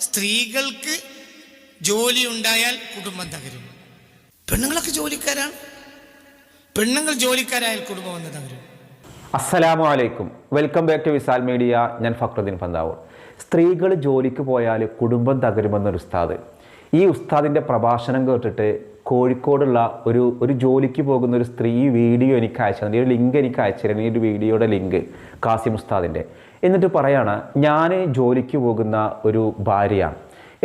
സ്ത്രീകൾക്ക് ജോലി ഉണ്ടായാൽ കുടുംബം തകരും. പെണ്ണുങ്ങളൊക്കെ ജോലിക്കാരാണ്. പെണ്ണുങ്ങൾ ജോലിക്കാരായാൽ കുടുംബം വന്ന് തകരും. അസ്സലാമു അലൈക്കും. Welcome back to Visal media. ഞാൻ ഫക്രുദ്ദീൻ പന്താവൂർ. സ്ത്രീകൾ ജോലിക്ക് പോയാൽ കുടുംബം തകരുമെന്നൊരു ഉസ്താദ്. ഈ ഉസ്താദിന്റെ പ്രഭാഷണം കേട്ടിട്ട് കോഴിക്കോടുള്ള ഒരു ഒരു ജോലിക്ക് പോകുന്ന ഒരു സ്ത്രീ വീഡിയോ എനിക്ക് അയച്ചു തന്നെ. ഒരു ലിങ്ക് എനിക്ക് അയച്ചു ഈ ഒരു വീഡിയോയുടെ ലിങ്ക് കാസിം ഉസ്താദിന്റെ എന്നിട്ട് പറയാണ് ഞാൻ ജോലിക്ക് പോകുന്ന ഒരു ഭാര്യയാണ്.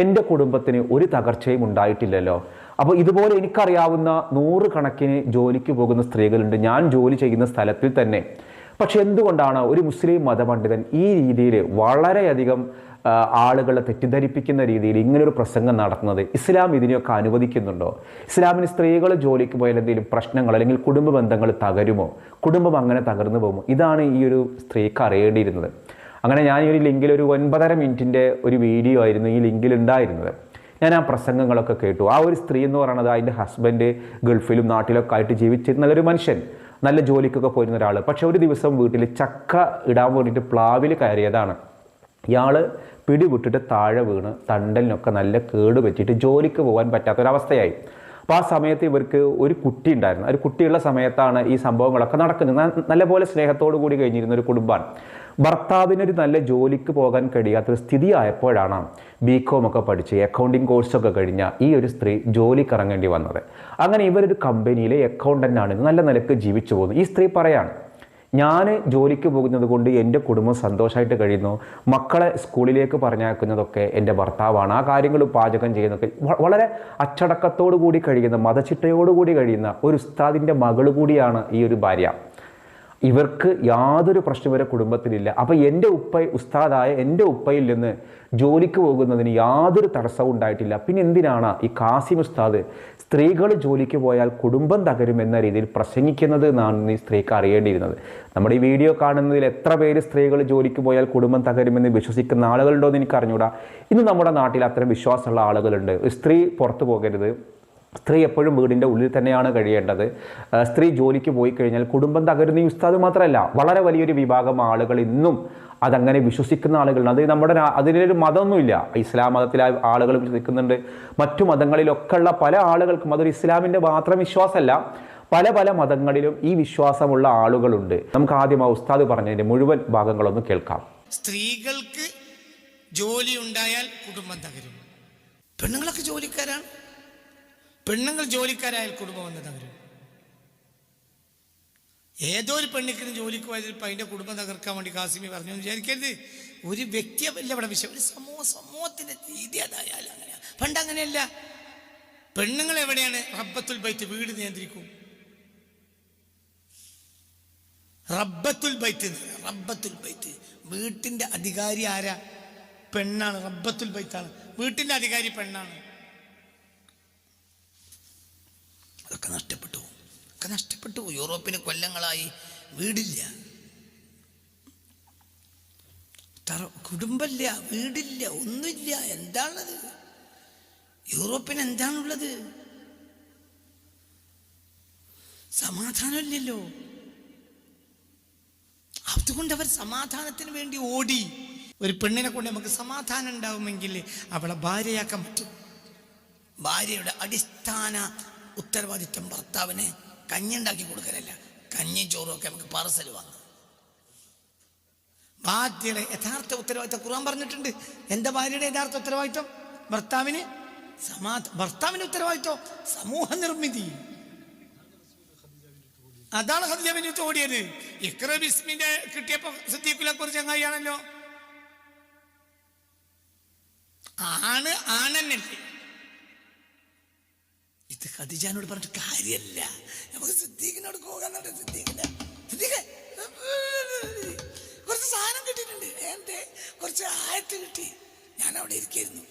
എന്റെ കുടുംബത്തിന് ഒരു തകർച്ചയും ഉണ്ടായിട്ടില്ലല്ലോ. അപ്പോൾ ഇതുപോലെ എനിക്കറിയാവുന്ന നൂറുകണക്കിന് ജോലിക്ക് പോകുന്ന സ്ത്രീകളുണ്ട്. ഞാൻ ജോലി ചെയ്യുന്ന സ്ഥലത്തിൽ തന്നെ. പക്ഷെ എന്തുകൊണ്ടാണ് ഒരു മുസ്ലിം മതപണ്ഡിതൻ ഈ രീതിയിൽ വളരെയധികം ആളുകളെ തെറ്റിദ്ധരിപ്പിക്കുന്ന രീതിയിൽ ഇങ്ങനൊരു പ്രസംഗം നടത്തുന്നത് ഇസ്ലാം ഇതിനെയൊക്കെ അനുവദിക്കുന്നുണ്ടോ? ഇസ്ലാമിന് സ്ത്രീകൾ ജോലിക്ക് പോയാൽ എന്തെങ്കിലും പ്രശ്നങ്ങൾ അല്ലെങ്കിൽ കുടുംബ ബന്ധങ്ങൾ തകരുമോ? കുടുംബം അങ്ങനെ തകർന്നു പോകുമോ? ഇതാണ് ഈ ഒരു സ്ത്രീക്ക് അറിയേണ്ടിയിരുന്നത്. അങ്ങനെ ഞാൻ ഈ ഒരു ലിങ്കിൽ ഒരു ഒൻപതര മിനിറ്റിന്റെ ഒരു വീഡിയോ ആയിരുന്നു ഈ ലിങ്കിൽ ഉണ്ടായിരുന്നത്. ഞാൻ ആ പ്രസംഗങ്ങളൊക്കെ കേട്ടു. ആ ഒരു സ്ത്രീ എന്ന് പറയുന്നത് അതിന്റെ ഹസ്ബൻഡ് ഗൾഫിലും നാട്ടിലൊക്കെ ആയിട്ട് ജീവിച്ചിരുന്ന നല്ലൊരു മനുഷ്യൻ. നല്ല ജോലിക്കൊക്കെ പോയിരുന്ന ഒരാൾ പക്ഷെ ഒരു ദിവസം വീട്ടിൽ ചക്ക ഇടാൻ വേണ്ടിയിട്ട് പ്ലാവിൽ കയറിയതാണ്. ഇയാൾ പിടിവിട്ടിട്ട് താഴെ വീണ് തണ്ടലിനൊക്കെ നല്ല കേട് പറ്റിയിട്ട് ജോലിക്ക് പോകാൻ പറ്റാത്തൊരവസ്ഥയായി. അപ്പോൾ ആ സമയത്ത് ഇവർക്ക് ഒരു കുട്ടി ഉണ്ടായിരുന്നു. ഒരു കുട്ടിയുള്ള സമയത്താണ് ഈ സംഭവങ്ങളൊക്കെ നടക്കുന്നത്. നല്ലപോലെ സ്നേഹത്തോടു കൂടി കഴിഞ്ഞിരുന്ന ഒരു കുടുംബമാണ്. ഭർത്താവിനൊരു നല്ല ജോലിക്ക് പോകാൻ കഴിയാത്തൊരു സ്ഥിതി ആയപ്പോഴാണ് ബി കോം ഒക്കെ പഠിച്ച് അക്കൗണ്ടിങ് കോഴ്സൊക്കെ കഴിഞ്ഞ ഈ ഒരു സ്ത്രീ ജോലിക്ക് ഇറങ്ങേണ്ടി വന്നത്. അങ്ങനെ ഇവരൊരു കമ്പനിയിലെ അക്കൗണ്ടന്റ് ആണ്. നല്ല നിലയ്ക്ക് ജീവിച്ചു പോകുന്നു. ഈ സ്ത്രീ പറയാണ് ഞാൻ ജോലിക്ക് പോകുന്നത് കൊണ്ട് എന്റെ കുടുംബം സന്തോഷമായിട്ട് കഴിയുന്നു. മക്കളെ സ്കൂളിലേക്ക് പറഞ്ഞയക്കുന്നതൊക്കെ എന്റെ ഭർത്താവാണ്. ആ കാര്യങ്ങൾ പാചകം ചെയ്യുന്നതൊക്കെ വളരെ അച്ചടക്കത്തോടു കൂടി കഴിയുന്ന മതചിട്ടയോടുകൂടി കഴിയുന്ന ഒരു ഉസ്താദിന്റെ മകൾ കൂടിയാണ് ഈ ഒരു ഭാര്യ. ഇവർക്ക് യാതൊരു പ്രശ്നം വരെ കുടുംബത്തിലില്ല അപ്പോൾ എന്റെ ഉപ്പ ഉസ്താദായ എന്റെ ഉപ്പയിൽ നിന്ന് ജോലിക്ക് പോകുന്നതിന് യാതൊരു തടസ്സവും ഉണ്ടായിട്ടില്ല. പിന്നെ എന്തിനാണ് ഈ കാസിം ഉസ്താദ് സ്ത്രീകൾ ജോലിക്ക് പോയാൽ കുടുംബം തകരും എന്ന രീതിയിൽ പ്രസംഗിക്കുന്നത് എന്നാണ് ഈ സ്ത്രീക്ക് അറിയേണ്ടിയിരുന്നത്. നമ്മുടെ ഈ വീഡിയോ കാണുന്നതിൽ എത്ര പേര് സ്ത്രീകൾ ജോലിക്ക് പോയാൽ കുടുംബം തകരുമെന്ന് വിശ്വസിക്കുന്ന ആളുകളുണ്ടോ എന്ന് എനിക്ക് അറിഞ്ഞൂടാ. ഇന്ന് നമ്മുടെ നാട്ടിൽ അത്തരം വിശ്വാസമുള്ള ആളുകളുണ്ട്. സ്ത്രീ പുറത്തു പോകരുത്. സ്ത്രീ എപ്പോഴും വീടിന്റെ ഉള്ളിൽ തന്നെയാണ് കഴിയേണ്ടത്. സ്ത്രീ ജോലിക്ക് പോയി കഴിഞ്ഞാൽ കുടുംബം തകരുന്ന ഈ ഉസ്താദ് മാത്രമല്ല വളരെ വലിയൊരു വിഭാഗം ആളുകൾ ഇന്നും അതങ്ങനെ വിശ്വസിക്കുന്ന ആളുകളുണ്ട് അത് നമ്മുടെ അതിനൊരു മതമൊന്നുമില്ല. ഇസ്ലാം മതത്തിലെ ആളുകൾ വിശ്വസിക്കുന്നുണ്ട് മറ്റു മതങ്ങളിലൊക്കെ ഉള്ള പല ആളുകൾക്കും അതൊരു ഇസ്ലാമിന്റെ മാത്രം വിശ്വാസമല്ല. പല പല മതങ്ങളിലും ഈ വിശ്വാസമുള്ള ആളുകളുണ്ട്. നമുക്ക് ആദ്യം ആ ഉസ്താദ് പറഞ്ഞതിന്റെ മുഴുവൻ ഭാഗങ്ങളൊന്ന് കേൾക്കാം. സ്ത്രീകൾക്ക് ജോലി ഉണ്ടായാൽ കുടുംബം തകരും. പെണ്ണുങ്ങളൊക്കെ ജോലിക്കാരാണ്. പെണ്ണുങ്ങൾ ജോലിക്കാരായ കുടുംബം വന്ന് തകരും ഏതോ ഒരു പെണ്ണിക്കിന് ജോലിക്ക് ഇപ്പം അതിന്റെ കുടുംബം തകർക്കാൻ വേണ്ടി കാസിമി പറഞ്ഞു എന്ന് വിചാരിക്കരുത്. ഒരു വ്യക്തിയല്ല ഇവിടെ വിഷയം ഒരു സമൂഹ സമൂഹത്തിന്റെ രീതി അതായാലും അങ്ങനെ പണ്ട് അങ്ങനെയല്ല. പെണ്ണുങ്ങൾ എവിടെയാണ്? റബ്ബത്തുൽ ബൈത്ത് വീട് നിയന്ത്രിക്കും. റബ്ബത്തുൽ ബൈത്ത് റബ്ബത്തുൽ ബൈത്ത്. വീട്ടിന്റെ അധികാരി ആരാ? പെണ്ണാണ്. റബ്ബത്തുൽ ബൈത്താണ്. വീട്ടിന്റെ അധികാരി പെണ്ണാണ്. അതൊക്കെ നഷ്ടപ്പെട്ടു. ഒക്കെ നഷ്ടപ്പെട്ടു. യൂറോപ്പിന് കൊല്ലങ്ങളായി വീടില്ല. കുടുംബമില്ല വീടില്ല ഒന്നുമില്ല. എന്താണുള്ളത് യൂറോപ്പിന് എന്താണുള്ളത്? സമാധാനമില്ലല്ലോ. അതുകൊണ്ട് അവർ സമാധാനത്തിന് വേണ്ടി ഓടി. ഒരു പെണ്ണിനെ കൊണ്ട് നമുക്ക് സമാധാനം ഉണ്ടാവുമെങ്കിൽ അവളെ ഭാര്യയാക്കാൻ പറ്റും. ഭാര്യയുടെ അടിസ്ഥാന ഉത്തരവാദിത്വം ഭർത്താവിന് കഞ്ഞി ഉണ്ടാക്കി കൊടുക്കലല്ല കഞ്ഞി ചോറുമൊക്കെ നമുക്ക് പാർസൽ വാങ്ങാം. ഭാര്യയുടെ യഥാർത്ഥ ഉത്തരവാദിത്വം ഖുർആൻ പറഞ്ഞിട്ടുണ്ട്. എന്റെ ഭാര്യയുടെ യഥാർത്ഥ ഉത്തരവാദിത്വം? ഭർത്താവിന് സമാ ഭർത്താവിന് ഉത്തരവാദിത്വം സമൂഹ നിർമ്മിതി അതാണ് ഹദ്ജബിന് ഓടിയത്. ഇക്ര ബിസ്മിന്റെ കിട്ടിയപ്പോ സിദ്ദീഖുലൊക്കെ ഒരു ചങ്ങായിയാണല്ലോ. ആണ് ആണെന്നല്ലേ ഇത് ഖദീജാനോട് പറഞ്ഞിട്ട് കാര്യമല്ല നമുക്ക് സിദ്ദീഖിനോട് പോകാൻ സിദ്ദീഖിന്റെ. സിദ്ദീഖ് കുറച്ച് സാധനം കിട്ടിയിട്ടുണ്ട്. എന്റെ കുറച്ച് ആയത്ത് കിട്ടി. ഞാൻ അവിടെ ഇരിക്കായിരുന്നു.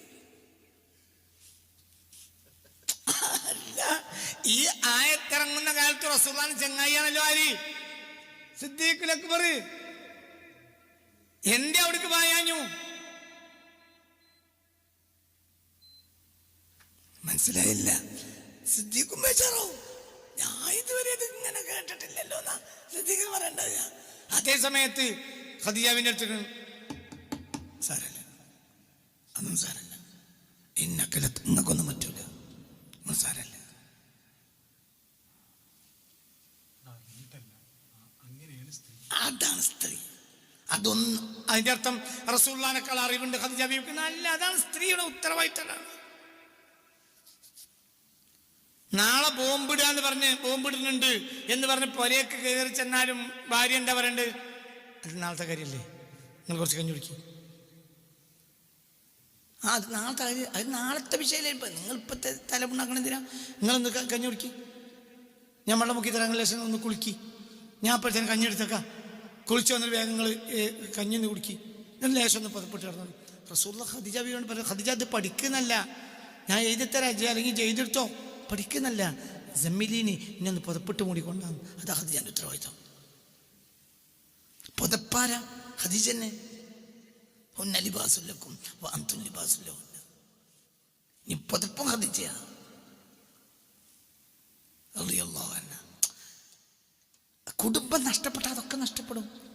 അല്ല ഈ ആയത്തിറങ്ങുന്ന കാലത്ത് റസൂലാണ് ചെങ്ങായിയാണല്ലോ ആര്? സിദ്ദീഖ് അക്ബർ. എന്റെ അവിടേക്ക് പായാഞ്ഞു മനസ്സിലായില്ല. സിദ്ദീഖും ബേജാറാവും ഞാൻ ഇതുവരെ ഇത് ഇങ്ങനെ കേട്ടിട്ടില്ലല്ലോ എന്നാ സിദ്ദീഖ് പറയണ്ടത് അതേ സമയത്ത് ഹദിയാവിന്റെ അടുത്ത് സാരല്ല. അതൊന്നും സാരല്ല. ഇന്നക്കല നിങ്ങൾക്കൊന്നും പറ്റൂല. നിങ്ങൾ സാരല്ല. അതാണ് സ്ത്രീ. അതൊന്നും അതിന്റെ അർത്ഥം റസൂള്ളാനേക്കാൾ അറിവുണ്ട് ഖദീജ ബീവിക്ക് അല്ല അതാണ് സ്ത്രീയുടെ ഉത്തരവാദിത്തമാണ് നാളെ ബോംബിടുക എന്ന് പറഞ്ഞ് ബോംബിടുന്നുണ്ട് എന്ന് പറഞ്ഞ് പൊലയൊക്കെ കയറി ചെന്നാലും ഭാര്യ എന്താ പറയണ്ട്? അത് നാളത്തെ കാര്യമല്ലേ നിങ്ങൾ കുറച്ച് കഞ്ഞി കുടിക്കും. ആ അത് നാളത്തെ കാര്യം അത് നാളത്തെ വിഷയമല്ലേ ഇപ്പം? നിങ്ങൾ ഇപ്പോഴത്തെ തലമുണ്ടാക്കണം എന്തിനാ? നിങ്ങളൊന്ന് കഞ്ഞി കുടിക്കി. ഞാൻ വെള്ളം മുക്കി തരാൻ ലേശം ഒന്ന് കുളിക്കി. ഞാൻ അപ്പോഴത്തേനും കഞ്ഞി എടുത്തേക്കാം. കുളിച്ച് വന്നിട്ട് വേഗം നിങ്ങൾ കഞ്ഞി ഒന്ന് കുടിക്കി. ഞാൻ ലേശം ഒന്ന് പതപ്പെട്ട് കിടന്നു. റസൂള്ള ഖദിജ ബിയോട് പറഞ്ഞു ഖദിജ അത് പഠിക്കുന്നല്ല ഞാൻ എഴുതിത്തരാം. തരാം അല്ലെങ്കിൽ ചെയ്തെടുത്തോ. പഠിക്കുന്നല്ല. ജമ്മിലീനി എന്നെ ഒന്ന് പുതപ്പിട്ട് മൂടിക്കൊണ്ടാണ് അത് ഖദിജാന്റെ ഉത്തരവാദിത്വം. പുതപ്പാര ഖദീജന്നെ ഒന്ന ലിബാസുല്ലക്കും അന്തും ലിബാസുല്ലോ നീ പുതപ്പും ഹദീജയാ. റളിയല്ലാഹു അൻഹ. കുടുംബം നഷ്ടപ്പെട്ട അതൊക്കെ നഷ്ടപ്പെടും.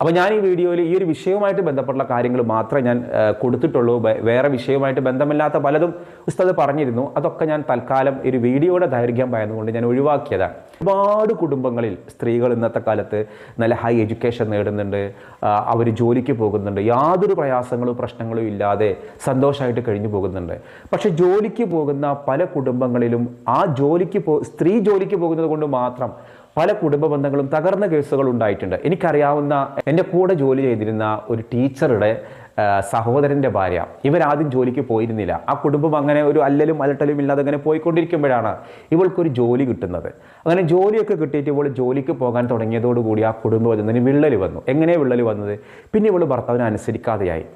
അപ്പോൾ ഞാൻ ഈ വീഡിയോയിൽ ഈ ഒരു വിഷയവുമായിട്ട് ബന്ധപ്പെട്ടുള്ള കാര്യങ്ങൾ മാത്രമേ ഞാൻ കൊടുത്തിട്ടുള്ളൂ. വേറെ വിഷയവുമായിട്ട് ബന്ധമില്ലാത്ത പലതും ഉസ്താദ് പറഞ്ഞിരുന്നു. അതൊക്കെ ഞാൻ തൽക്കാലം ഒരു വീഡിയോയുടെ ദൈർഘ്യം പറയുന്നതുകൊണ്ട് ഞാൻ ഒഴിവാക്കിയതാണ്. ഒരുപാട് കുടുംബങ്ങളിൽ സ്ത്രീകൾ ഇന്നത്തെ കാലത്ത് നല്ല ഹൈ എഡ്യൂക്കേഷൻ നേടുന്നുണ്ട്. അവർ ജോലിക്ക് പോകുന്നുണ്ട്. യാതൊരു പ്രയാസങ്ങളും പ്രശ്നങ്ങളും ഇല്ലാതെ സന്തോഷമായിട്ട് കഴിഞ്ഞു പോകുന്നുണ്ട്. പക്ഷേ ജോലിക്ക് പോകുന്ന പല കുടുംബങ്ങളിലും ആ ജോലിക്ക് പോ സ്ത്രീ ജോലിക്ക് പോകുന്നത് കൊണ്ട് മാത്രം പല കുടുംബ ബന്ധങ്ങളും തകർന്ന കേസുകൾ ഉണ്ടായിട്ടുണ്ട്. എനിക്കറിയാവുന്ന എന്റെ കൂടെ ജോലി ചെയ്തിരുന്ന ഒരു ടീച്ചറുടെ സഹോദരന്റെ ഭാര്യ. ഇവരാദ്യം ജോലിക്ക് പോയിരുന്നില്ല. ആ കുടുംബം അങ്ങനെ ഒരു അല്ലലും അലട്ടലും ഇല്ലാതെ അങ്ങനെ പോയിക്കൊണ്ടിരിക്കുമ്പോഴാണ് ഇവൾക്കൊരു ജോലി കിട്ടുന്നത്. അങ്ങനെ ജോലിയൊക്കെ കിട്ടിയിട്ട് ഇവൾ ജോലിക്ക് പോകാൻ തുടങ്ങിയതോടുകൂടി ആ കുടുംബം അതിന് വിള്ളൽ വന്നു. എങ്ങനെ വിള്ളൽ വന്നത്? പിന്നെ ഇവൾ ഭർത്താവിനെ അനുസരിക്കാതെയായി.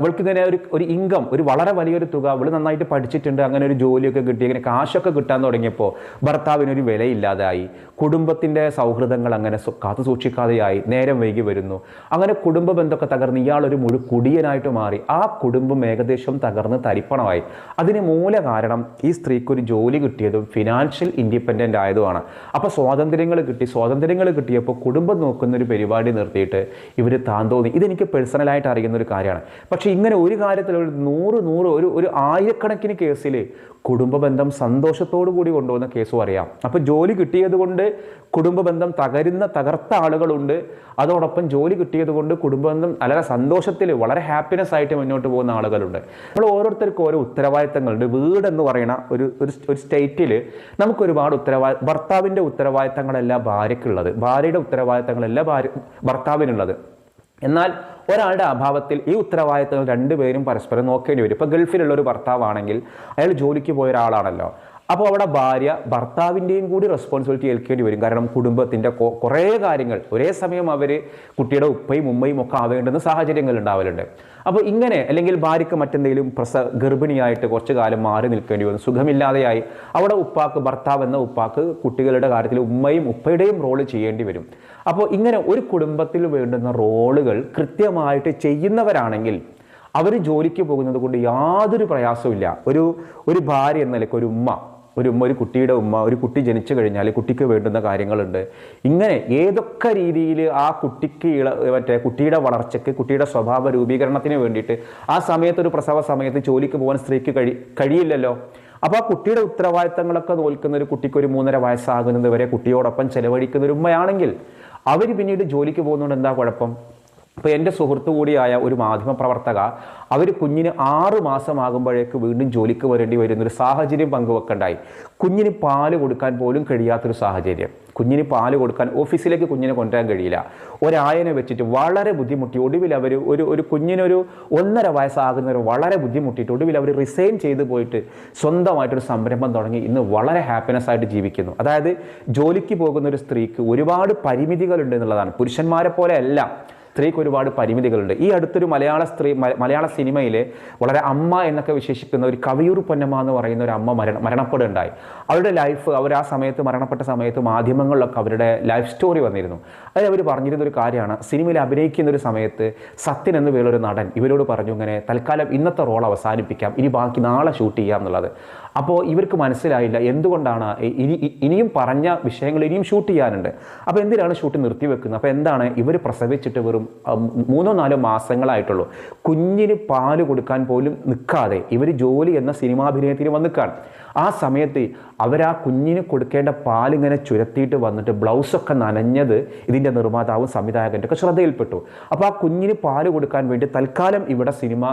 ഇവൾക്ക് ഇങ്ങനെ ഒരു ഒരു ഇൻകം ഒരു വളരെ വലിയൊരു തുക അവൾ നന്നായിട്ട് പഠിച്ചിട്ടുണ്ട്. അങ്ങനെ ഒരു ജോലിയൊക്കെ കിട്ടി. അങ്ങനെ കാശൊക്കെ കിട്ടാൻ തുടങ്ങിയപ്പോൾ ഭർത്താവിനൊരു വിലയില്ലാതായി. കുടുംബത്തിന്റെ സൗഹൃദങ്ങൾ അങ്ങനെ കാത്തു സൂക്ഷിക്കാതെയായി. നേരം വൈകി വരുന്നു. അങ്ങനെ കുടുംബ ബന്ധമൊക്കെ തകർന്ന് ഇയാളൊരു മുഴു കുടിയനായിട്ട് മാറി. ആ കുടുംബം ഏകദേശം തകർന്ന് തരിപ്പണമായി. അതിന് മൂല കാരണം ഈ സ്ത്രീക്കൊരു ജോലി കിട്ടിയതും ഫിനാൻഷ്യൽ ഇൻഡിപെൻഡന്റ് ആയതുമാണ്. അപ്പോൾ സ്വാതന്ത്ര്യങ്ങൾ കിട്ടി. സ്വാതന്ത്ര്യങ്ങൾ കിട്ടിയപ്പോൾ കുടുംബം നോക്കുന്നൊരു പരിപാടി നിർത്തിയിട്ട് ഇവർ താൻ തോന്നി. ഇതെനിക്ക് പേഴ്സണലായിട്ട് അറിയുന്ന ഒരു കാര്യമാണ്. പക്ഷേ ഇങ്ങനെ ഒരു കാര്യത്തിൽ ഒരു നൂറ് നൂറ് ഒരു ഒരു ആയിരക്കണക്കിന് കേസിൽ കുടുംബ ബന്ധം സന്തോഷത്തോടു കൂടി കൊണ്ടുപോകുന്ന കേസും അറിയാം. അപ്പോൾ ജോലി കിട്ടിയത് കൊണ്ട് കുടുംബ ബന്ധം തകരുന്ന തകർത്ത ആളുകളുണ്ട്. അതോടൊപ്പം ജോലി കിട്ടിയത് കൊണ്ട് കുടുംബ ബന്ധം വളരെ സന്തോഷത്തിൽ വളരെ ഹാപ്പിനെസ് ആയിട്ട് മുന്നോട്ട് പോകുന്ന ആളുകളുണ്ട്. നമ്മൾ ഓരോരുത്തർക്കും ഓരോ ഉത്തരവാദിത്തങ്ങളുണ്ട്. വീടെന്ന് പറയുന്ന ഒരു ഒരു സ്റ്റേറ്റിൽ നമുക്ക് ഒരുപാട് ഉത്തരവാദി ഭർത്താവിന്റെ ഉത്തരവാദിത്തങ്ങളല്ല ഭാര്യയ്ക്കുള്ളത്. ഭാര്യയുടെ ഉത്തരവാദിത്തങ്ങളല്ല ഭാര്യ ഭർത്താവിനുള്ളത്. എന്നാൽ ഒരാളുടെ അഭാവത്തിൽ ഈ ഉത്തരവാദിത്തങ്ങൾ രണ്ടുപേരും പരസ്പരം നോക്കേണ്ടി വരും. ഇപ്പോൾ ഗൾഫിലുള്ള ഒരു ഭർത്താവാണെങ്കിൽ അയാൾ ജോലിക്ക് പോയ ഒരാളാണല്ലോ. അപ്പോൾ അവിടെ ഭാര്യ ഭർത്താവിന്റെയും കൂടി റെസ്പോൺസിബിലിറ്റി ഏൽക്കേണ്ടി വരും. കാരണം കുടുംബത്തിന്റെ കുറേ കാര്യങ്ങൾ ഒരേ സമയം അവർ കുട്ടിയുടെ ഉപ്പയും ഉമ്മയും ഒക്കെ ആവേണ്ടുന്ന സാഹചര്യങ്ങൾ ഉണ്ടാവലുണ്ട്. അപ്പോൾ ഇങ്ങനെ അല്ലെങ്കിൽ ഭാര്യയ്ക്ക് മറ്റെന്തെങ്കിലും പ്രസ ഗർഭിണിയായിട്ട് കുറച്ച് കാലം മാറി നിൽക്കേണ്ടി വന്നു സുഖമില്ലാതെയായി അവിടെ ഉപ്പാക്ക് ഭർത്താവ് എന്ന ഉപ്പാക്ക് കുട്ടികളുടെ കാര്യത്തിൽ ഉമ്മയും ഉപ്പയുടെയും റോൾ ചെയ്യേണ്ടി വരും. അപ്പോൾ ഇങ്ങനെ ഒരു കുടുംബത്തിൽ വേണ്ടുന്ന റോളുകൾ കൃത്യമായിട്ട് ചെയ്യുന്നവരാണെങ്കിൽ അവർ ജോലിക്ക് പോകുന്നത് കൊണ്ട് യാതൊരു പ്രയാസവുമില്ല. ഒരു ഒരു ഭാര്യ എന്ന നിലയ്ക്ക് ഒരു ഉമ്മ ഒരു ഉമ്മ ഒരു കുട്ടിയുടെ ഉമ്മ ഒരു കുട്ടി ജനിച്ചു കഴിഞ്ഞാൽ കുട്ടിക്ക് വേണ്ടുന്ന കാര്യങ്ങളുണ്ട്. ഇങ്ങനെ ഏതൊക്കെ രീതിയിൽ ആ കുട്ടിക്ക് ഇള മറ്റേ കുട്ടിയുടെ വളർച്ചയ്ക്ക് കുട്ടിയുടെ സ്വഭാവ രൂപീകരണത്തിന് വേണ്ടിയിട്ട് ആ സമയത്ത് ഒരു പ്രസവ സമയത്ത് ജോലിക്ക് പോകാൻ സ്ത്രീക്ക് കഴി കഴിയില്ലല്ലോ? അപ്പോൾ ആ കുട്ടിയുടെ ഉത്തരവാദിത്തങ്ങളൊക്കെ നോൽക്കുന്ന ഒരു കുട്ടിക്ക് ഒരു മൂന്നര വയസ്സാകുന്നത് വരെ കുട്ടിയോടൊപ്പം ചെലവഴിക്കുന്ന ഒരു ഉമ്മയാണെങ്കിൽ അവർ പിന്നീട് ജോലിക്ക് പോകുന്നതുകൊണ്ട് എന്താ കുഴപ്പം? ഇപ്പോൾ എന്റെ സുഹൃത്തു കൂടിയായ ഒരു മാധ്യമ പ്രവർത്തക അവർ കുഞ്ഞിന് ആറ് മാസമാകുമ്പോഴേക്ക് വീണ്ടും ജോലിക്ക് വരേണ്ടി വരുന്നൊരു സാഹചര്യം പങ്കുവെക്കണ്ടായി. കുഞ്ഞിന് പാൽ കൊടുക്കാൻ പോലും കഴിയാത്തൊരു സാഹചര്യം. കുഞ്ഞിന് പാൽ കൊടുക്കാൻ ഓഫീസിലേക്ക് കുഞ്ഞിനെ കൊണ്ടുവരാൻ കഴിയില്ല. ഒരായനെ വെച്ചിട്ട് വളരെ ബുദ്ധിമുട്ടി ഒടുവിൽ അവർ ഒരു ഒരു കുഞ്ഞിനൊരു ഒന്നര വയസ്സാകുന്നവർ വളരെ ബുദ്ധിമുട്ടിയിട്ട് ഒടുവിൽ അവർ റിസൈൻ ചെയ്ത് പോയിട്ട് സ്വന്തമായിട്ടൊരു സംരംഭം തുടങ്ങി ഇന്ന് വളരെ ഹാപ്പിനെസ് ആയിട്ട് ജീവിക്കുന്നു. അതായത് ജോലിക്ക് പോകുന്ന ഒരു സ്ത്രീക്ക് ഒരുപാട് പരിമിതികളുണ്ട് എന്നുള്ളതാണ്. പുരുഷന്മാരെ പോലെ അല്ല. സ്ത്രീക്ക് ഒരുപാട് പരിമിതികളുണ്ട്. ഈ അടുത്തൊരു മലയാള സ്ത്രീ മലയാള സിനിമയിലെ വളരെ അമ്മ എന്നൊക്കെ വിശേഷിക്കുന്ന ഒരു കവിയൂർ പൊന്നമ്മ എന്ന് പറയുന്ന ഒരു അമ്മ മരണ മരണപ്പെടുണ്ടായി അവരുടെ ലൈഫ് അവർ ആ സമയത്ത് മരണപ്പെട്ട സമയത്ത് മാധ്യമങ്ങളിലൊക്കെ അവരുടെ ലൈഫ് സ്റ്റോറി വന്നിരുന്നു. അതിൽ അവർ പറഞ്ഞിരുന്ന ഒരു കാര്യമാണ്. സിനിമയിൽ അഭിനയിക്കുന്ന ഒരു സമയത്ത് സത്യൻ എന്ന് പേരൊരു നടൻ ഇവരോട് പറഞ്ഞു ഇങ്ങനെ തൽക്കാലം ഇന്നത്തെ റോൾ അവസാനിപ്പിക്കാം. ഇനി ബാക്കി നാളെ ഷൂട്ട് ചെയ്യാം എന്നുള്ളത്. അപ്പോൾ ഇവർക്ക് മനസ്സിലായില്ല എന്തുകൊണ്ടാണ് ഇനി ഇനിയും പറഞ്ഞ വിഷയങ്ങൾ ഇനിയും ഷൂട്ട് ചെയ്യാനുണ്ട്. അപ്പോൾ എന്തിനാണ് ഷൂട്ട് നിർത്തിവെക്കുന്നത് അപ്പോൾ എന്താണ് ഇവർ പ്രസവിച്ചിട്ട് വെറും മൂന്നോ നാലോ മാസങ്ങളായിട്ടുള്ളൂ കുഞ്ഞിന് പാൽ കൊടുക്കാൻ പോലും നിൽക്കാതെ ഇവർ ജോലി എന്ന സിനിമാഭിനയത്തിന് വന്നിക്കാണ് ആ സമയത്ത് അവർ ആ കുഞ്ഞിന് കൊടുക്കേണ്ട പാലിങ്ങനെ ചുരത്തിയിട്ട് വന്നിട്ട് ബ്ലൗസൊക്കെ നനഞ്ഞത് ഇതിന്റെ നിർമ്മാതാവും സംവിധായകന്റെ ഒക്കെ ശ്രദ്ധയിൽപ്പെട്ടു. അപ്പോൾ ആ കുഞ്ഞിന് പാൽ കൊടുക്കാൻ വേണ്ടി തൽക്കാലം ഇവിടെ സിനിമ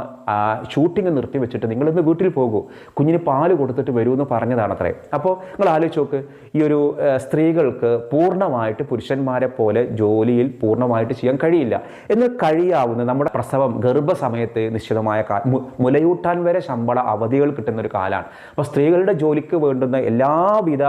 ഷൂട്ടിംഗ് നിർത്തി വെച്ചിട്ട് നിങ്ങളിന്ന് വീട്ടിൽ പോകൂ. കുഞ്ഞിന് പാൽ കൊടുത്തിട്ട് വരൂ എന്ന് പറഞ്ഞതാണ് അത്രേ അപ്പോൾ നിങ്ങൾ ആലോചിച്ച് നോക്ക് ഈ ഒരു സ്ത്രീകൾക്ക് പൂർണമായിട്ട് പുരുഷന്മാരെ പോലെ ജോലിയിൽ പൂർണമായിട്ട് ചെയ്യാൻ കഴിയില്ല. എന്ന് കഴിയാവുന്ന നമ്മുടെ പ്രസവം ഗർഭസമയത്ത് നിശ്ചിതമായ മുലയൂട്ടാൻ വരെ ശമ്പള അവധികൾ കിട്ടുന്ന ഒരു കാലമാണ് അപ്പോൾ സ്ത്രീകളുടെ ജോലിക്ക് വേണ്ടുന്ന എല്ലാവിധ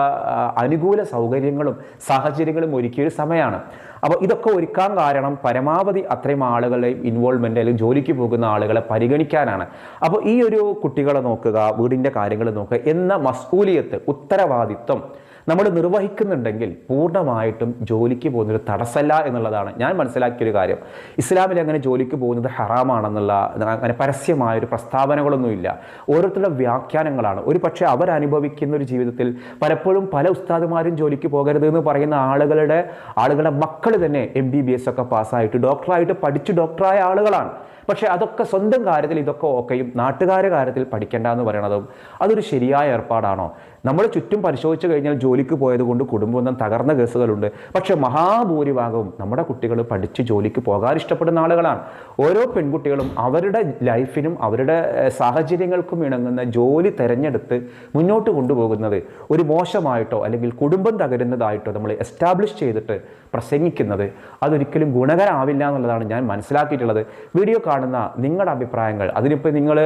അനുകൂല സൗകര്യങ്ങളും സാഹചര്യങ്ങളും ഒരുക്കിയ ഒരു സമയമാണ് അപ്പോൾ ഇതൊക്കെ ഒരുക്കാൻ കാരണം പരമാവധി അത്രയും ആളുകളെ ഇൻവോൾവ്മെന്റ് അല്ലെങ്കിൽ ജോലിക്ക് പോകുന്ന ആളുകളെ പരിഗണിക്കാനാണ്. അപ്പോൾ ഈ ഒരു കുട്ടികളെ നോക്കുക വീടിന്റെ കാര്യങ്ങൾ നോക്കുക എന്ന മസ്കൂലിയത്ത് ഉത്തരവാദിത്വം നമ്മൾ നിർവഹിക്കുന്നുണ്ടെങ്കിൽ പൂർണമായിട്ടും ജോലിക്ക് പോകുന്നൊരു തടസ്സമല്ല എന്നുള്ളതാണ് ഞാൻ മനസ്സിലാക്കിയൊരു കാര്യം. ഇസ്ലാമിൽ അങ്ങനെ ജോലിക്ക് പോകുന്നത് ഹറാമാണെന്നുള്ള അങ്ങനെ പരസ്യമായൊരു പ്രസ്താവനകളൊന്നുമില്ല. ഓരോരുത്തരുടെ വ്യാഖ്യാനങ്ങളാണ്. ഒരു പക്ഷേ അവരനുഭവിക്കുന്ന ഒരു ജീവിതത്തിൽ പലപ്പോഴും പല ഉസ്താദുമാരും ജോലിക്ക് പോകരുത് എന്ന് പറയുന്ന ആളുകളുടെ ആളുകളുടെ മക്കൾ തന്നെ എം ബി ബി എസ് ഒക്കെ പാസ്സായിട്ട് ഡോക്ടറായിട്ട് പഠിച്ച് ഡോക്ടറായ ആളുകളാണ്. പക്ഷേ അതൊക്കെ സ്വന്തം കാര്യത്തിൽ ഇതൊക്കെ ഓക്കെയും നാട്ടുകാരുടെ കാര്യത്തിൽ പഠിക്കേണ്ട എന്ന് പറയണതും അതൊരു ശരിയായ ഏർപ്പാടാണോ? നമ്മൾ ചുറ്റും പരിശോധിച്ച് കഴിഞ്ഞാൽ ജോലിക്ക് പോയതുകൊണ്ട് കൊണ്ട് കുടുംബം തകർന്ന കേസുകളുണ്ട്. പക്ഷെ മഹാഭൂരിഭാഗവും നമ്മുടെ കുട്ടികൾ പഠിച്ച് ജോലിക്ക് പോകാൻ ഇഷ്ടപ്പെടുന്ന ആളുകളാണ്. ഓരോ പെൺകുട്ടികളും അവരുടെ ലൈഫിനും അവരുടെ സാഹചര്യങ്ങൾക്കും ഇണങ്ങുന്ന ജോലി തിരഞ്ഞെടുത്ത് മുന്നോട്ട് കൊണ്ടുപോകുന്നത് ഒരു മോശമായിട്ടോ അല്ലെങ്കിൽ കുടുംബം തകരുന്നതായിട്ടോ നമ്മൾ എസ്റ്റാബ്ലിഷ് ചെയ്തിട്ട് പ്രസംഗിക്കുന്നത് അതൊരിക്കലും ഗുണകരമാവില്ല എന്നുള്ളതാണ് ഞാൻ മനസ്സിലാക്കിയിട്ടുള്ളത്. വീഡിയോ കാണുന്ന നിങ്ങളുടെ അഭിപ്രായങ്ങൾ അതിനിപ്പോൾ നിങ്ങൾ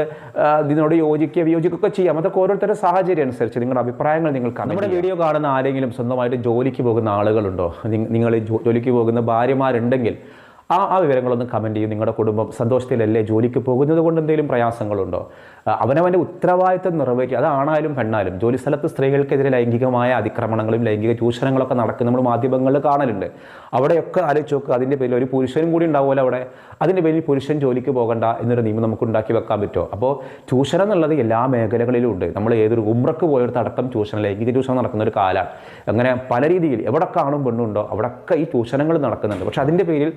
ഇതിനോട് യോജിക്കുക വിയോജിക്കുകയൊക്കെ ചെയ്യാം. അതൊക്കെ ഓരോരുത്തരുടെ സാഹചര്യം അനുസരിച്ച് നിങ്ങളുടെ അഭിപ്രായങ്ങൾ നിങ്ങൾ നമ്മുടെ വീഡിയോ കാണുന്ന ആരെങ്കിലും സ്വന്തമായിട്ട് ജോലിക്ക് പോകുന്ന ആളുകളുണ്ടോ? നിങ്ങൾ ജോലിക്ക് പോകുന്ന ഭാര്യമാരുണ്ടെങ്കിൽ ആ ആ വിവരങ്ങളൊന്ന് കമന്റ് ചെയ്യും. നിങ്ങളുടെ കുടുംബം സന്തോഷത്തിലല്ലേ ജോലിക്ക് പോകുന്നത് കൊണ്ട് എന്തെങ്കിലും പ്രയാസങ്ങളുണ്ടോ? അവനവന്റെ ഉത്തരവാദിത്തം നിറവേറ്റി അതാണായാലും പെണ്ണായാലും ജോലി സ്ഥലത്ത് സ്ത്രീകൾക്കെതിരെ ലൈംഗികമായ അതിക്രമണങ്ങളും ലൈംഗിക ചൂഷണങ്ങളൊക്കെ നടക്കുന്ന നമ്മൾ മാധ്യമങ്ങളിൽ കാണലുണ്ട്. അവിടെയൊക്കെ ആലോചിച്ച് നോക്കുക അതിന്റെ പേരിൽ ഒരു പുരുഷനും കൂടി ഉണ്ടാവുമല്ലോ അവിടെ. അതിന്റെ പേരിൽ പുരുഷൻ ജോലിക്ക് പോകണ്ട എന്നൊരു നിയമം നമുക്ക് ഉണ്ടാക്കി വെക്കാൻ പറ്റുമോ? അപ്പോൾ ചൂഷണം എന്നുള്ളത് എല്ലാ മേഖലകളിലും ഉണ്ട്. നമ്മൾ ഏതൊരു ഉമ്രക്ക് പോയടത്ത് അടക്കം ചൂഷണം ലൈംഗിക ചൂഷണം നടക്കുന്ന ഒരു കാലമാണ്. അങ്ങനെ പല രീതിയിൽ എവിടെ കാണും പെണ്ണുണ്ടോ അവിടെയൊക്കെ ഈ ചൂഷണങ്ങൾ നടക്കുന്നുണ്ട്. പക്ഷേ അതിന്റെ പേരിൽ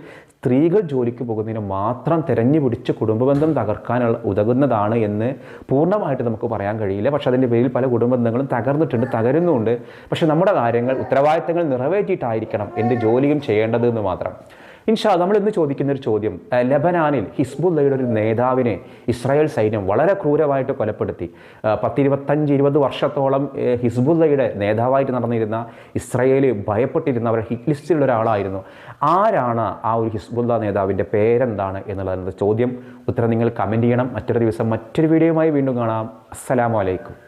സ്ത്രീകൾ ജോലിക്ക് പോകുന്നതിന് മാത്രം തിരഞ്ഞു പിടിച്ച് കുടുംബബന്ധം തകർക്കാനുള്ള ഉതകുന്നതാണ് എന്ന് പൂർണമായിട്ട് നമുക്ക് പറയാൻ കഴിയില്ല. പക്ഷെ അതിന്റെ പേരിൽ പല കുടുംബബന്ധങ്ങളും തകർന്നിട്ടുണ്ട് തകരുന്നുമുണ്ട്. പക്ഷെ നമ്മുടെ കാര്യങ്ങൾ ഉത്തരവാദിത്തങ്ങൾ നിറവേറ്റിയിട്ടായിരിക്കണം എന്റെ ജോലിയും ചെയ്യേണ്ടത് എന്ന് മാത്രം. ഇൻഷാ നമ്മൾ ഇന്ന് ചോദിക്കുന്ന ഒരു ചോദ്യം ലബനാനിൽ ഹിസ്ബുല്ലയുടെ ഒരു നേതാവിനെ ഇസ്രായേൽ സൈന്യം വളരെ ക്രൂരമായിട്ട് കൊലപ്പെടുത്തി. പത്തിരുപത്തഞ്ച് ഇരുപത് വർഷത്തോളം ഹിസ്ബുല്ലയുടെ നേതാവായിട്ട് നടന്നിരുന്ന ഇസ്രായേൽ ഭയപ്പെട്ടിരുന്ന അവരുടെ ഹിറ്റ് ലിസ്റ്റിലുള്ള ഒരാളായിരുന്നു. ആരാണ് ആ ഒരു ഹിസ്ബുല്ല നേതാവിന്റെ പേരെന്താണ് എന്നുള്ളതാണ് ചോദ്യം. ഉത്തരം നിങ്ങൾ കമന്റ് ചെയ്യണം. മറ്റൊരു ദിവസം മറ്റൊരു വീഡിയോയുമായി വീണ്ടും കാണാം. അസ്സലാമു അലൈക്കും.